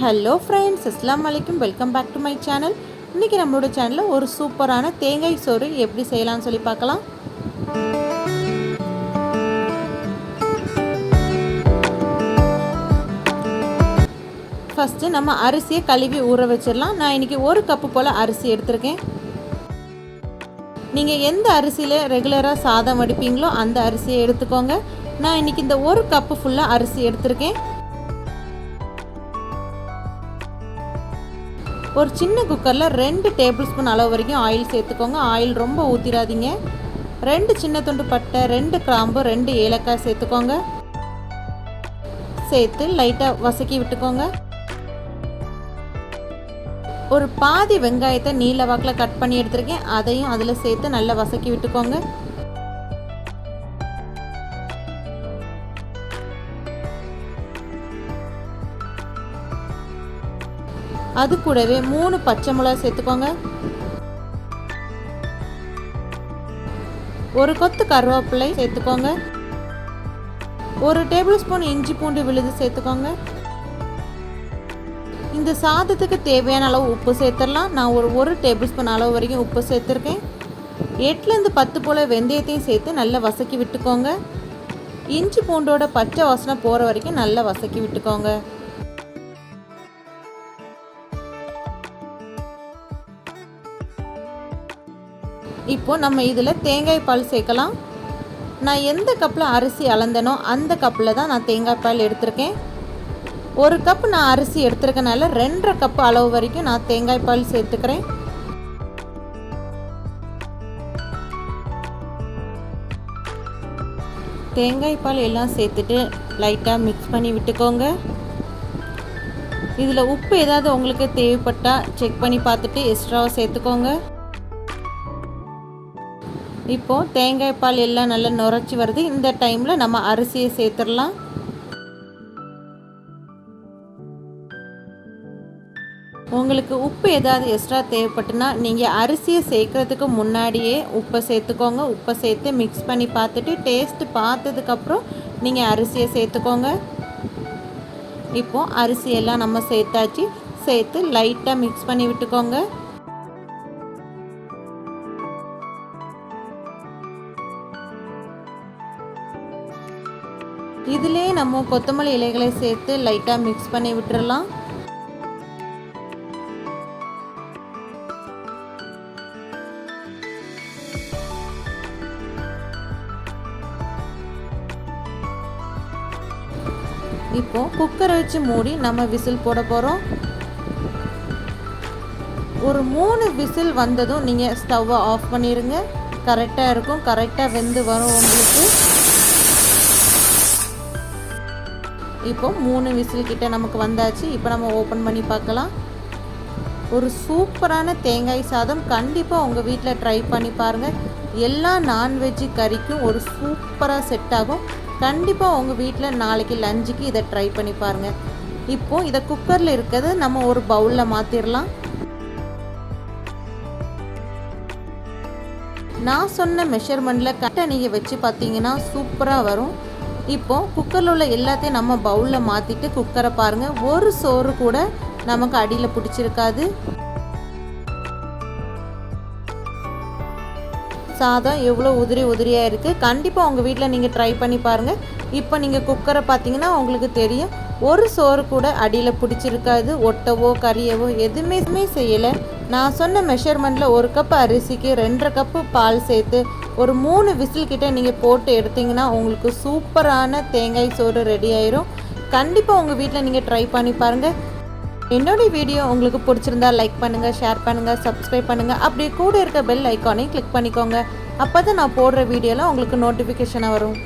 Hello friends அஸ்லாம் வலைக்கும் welcome back to my channel இன்றைக்கி நம்மளோட சேனலில் ஒரு சூப்பரான தேங்காய் சோறு எப்படி செய்யலாம்னு சொல்லி பார்க்கலாம். ஃபஸ்ட்டு நம்ம அரிசியை கழுவி ஊற வச்சிடலாம். நான் இன்றைக்கி ஒரு கப்பு போல் அரிசி எடுத்திருக்கேன். நீங்கள் எந்த அரிசியில் ரெகுலராக சாதம் வடிப்பீங்களோ அந்த அரிசியை எடுத்துக்கோங்க. நான் இன்றைக்கி இந்த ஒரு கப்பு ஃபுல்லாக அரிசி எடுத்திருக்கேன். ஒரு சின்ன குக்கரில் ரெண்டு டேபிள் ஸ்பூன் அளவு வரைக்கும் ஆயில் சேர்த்துக்கோங்க. ஆயில் ரொம்ப ஊற்றிடாதீங்க ரெண்டு சின்ன துண்டு பட்டை ரெண்டு கிராம்பு ரெண்டு ஏலக்காய் சேர்த்துக்கோங்க. சேர்த்து லைட்டாக வசக்கி விட்டுக்கோங்க. ஒரு பாதி வெங்காயத்தை நீல வாக்கில் கட் பண்ணி எடுத்துருக்கேன். அதையும் அதில் சேர்த்து நல்லா வசக்கி விட்டுக்கோங்க. அது கூடவே மூணு பச்சை மிளகா சேர்த்துக்கோங்க. ஒரு கொத்து கருவேப்பிலை சேர்த்துக்கோங்க. ஒரு டேபிள் ஸ்பூன் இஞ்சி பூண்டு விழுது சேர்த்துக்கோங்க. இந்த சாதத்துக்கு தேவையான அளவு உப்பு சேர்த்துடலாம். நான் ஒரு ஒரு டேபிள் ஸ்பூன் அளவு வரைக்கும் உப்பு சேர்த்துருக்கேன். எட்டுலேருந்து பத்து போல் வெந்தயத்தையும் சேர்த்து நல்லா வசக்கி விட்டுக்கோங்க. இஞ்சி பூண்டோட பச்சை வாசனை போகிற வரைக்கும் நல்லா வசக்கி விட்டுக்கோங்க. இப்போது நம்ம இதில் தேங்காய் பால் சேர்க்கலாம். நான் எந்த கப்பில் அரிசி அளந்தனோ அந்த கப்பில் தான் நான் தேங்காய் பால் எடுத்திருக்கேன். ஒரு கப் நான் அரிசி எடுத்துருக்கனால ரெண்டரை கப் அளவு வரைக்கும் நான் தேங்காய் பால் சேர்த்துக்கிறேன். தேங்காய் பால் எல்லாம் சேர்த்துட்டு லைட்டாக மிக்ஸ் பண்ணி விட்டுக்கோங்க. இதில் உப்பு ஏதாவது உங்களுக்கு தேவைப்பட்டால் செக் பண்ணி பார்த்துட்டு எக்ஸ்ட்ராவாக சேர்த்துக்கோங்க. இப்போது தேங்காய் பால் எல்லாம் நல்லா நுரைச்சி வருது. இந்த டைமில் நம்ம அரிசியை சேர்த்துடலாம். உங்களுக்கு உப்பு ஏதாவது எக்ஸ்ட்ரா தேவைப்பட்டுனா நீங்கள் அரிசியை சேர்க்குறதுக்கு முன்னாடியே உப்பை சேர்த்துக்கோங்க. உப்பை சேர்த்து மிக்ஸ் பண்ணி பார்த்துட்டு டேஸ்ட்டு பார்த்ததுக்கப்புறம் நீங்கள் அரிசியை சேர்த்துக்கோங்க. இப்போது அரிசியெல்லாம் நம்ம சேர்த்தாச்சு. சேர்த்து லைட்டாக மிக்ஸ் பண்ணி விட்டுக்கோங்க. இதிலே நம்ம கொத்தமல்லி இலைகளை சேர்த்து லைட்டாக மிக்ஸ் பண்ணி விட்டுறலாம். இப்போ குக்கரை வச்சு மூடி நம்ம விசில் போட போகிறோம் ஒரு மூணு விசில் வந்ததும் நீங்கள் ஸ்டவ்வை ஆஃப் பண்ணிடுங்க கரெக்டாக இருக்கும். கரெக்டாக வெந்து வரும் உங்களுக்கு. இப்போ மூணு விசில் கிட்ட நமக்கு வந்தாச்சு. இப்போ நம்ம ஓப்பன் பண்ணி பார்க்கலாம். ஒரு சூப்பரான தேங்காய் சாதம். கண்டிப்பாக உங்கள் வீட்டில் ட்ரை பண்ணி பாருங்கள் எல்லா நான்வெஜ்ஜு கறிக்கும் ஒரு சூப்பராக செட் ஆகும். கண்டிப்பாக உங்கள் வீட்டில் நாளைக்கு லஞ்சுக்கு இதை ட்ரை பண்ணி பாருங்கள் இப்போது இதை குக்கரில் இருக்கிறது நம்ம ஒரு பவுலில் மாற்றிடலாம் நான் சொன்ன மெஷர்மெண்ட்டில் கரெக்டாக நீங்கள் வச்சு பார்த்தீங்கன்னா சூப்பராக வரும். இப்போது குக்கரில் உள்ள எல்லாத்தையும் நம்ம பவுலில் மாற்றிட்டு குக்கரை பாருங்கள் ஒரு சோறு கூட நமக்கு அடியில் பிடிச்சிருக்காது. சாதம் எவ்வளோ உதிரி உதிரியாக இருக்குது கண்டிப்பாக உங்கள் வீட்டில் நீங்கள் ட்ரை பண்ணி பாருங்கள் இப்போ நீங்கள் குக்கரை பார்த்தீங்கன்னா உங்களுக்கு தெரியும். ஒரு சோறு கூட அடியில் பிடிச்சிருக்காது. ஒட்டவோ கறியவோ எதுவுமே செய்யலை. நான் சொன்ன மெஷர்மெண்ட்டில் ஒரு கப் அரிசிக்கு ரெண்டரை கப்பு பால் சேர்த்து ஒரு மூணு விசில் கிட்டே நீங்கள் போட்டு எடுத்திங்கன்னா உங்களுக்கு சூப்பரான தேங்காய் சோறு ரெடி ஆயிரும். கண்டிப்பாக உங்கள் வீட்டில் நீங்கள் ட்ரை பண்ணி பாருங்கள் என்னோடய வீடியோ உங்களுக்கு பிடிச்சிருந்தா லைக் பண்ணுங்கள் ஷேர் பண்ணுங்கள் சப்ஸ்கிரைப் பண்ணுங்கள் அப்படியே கூட இருக்க பெல் ஐக்கானையும் கிளிக் பண்ணிக்கோங்க. அப்போ தான் நான் போடுற வீடியோலாம் உங்களுக்கு நோட்டிஃபிகேஷனாக வரும்.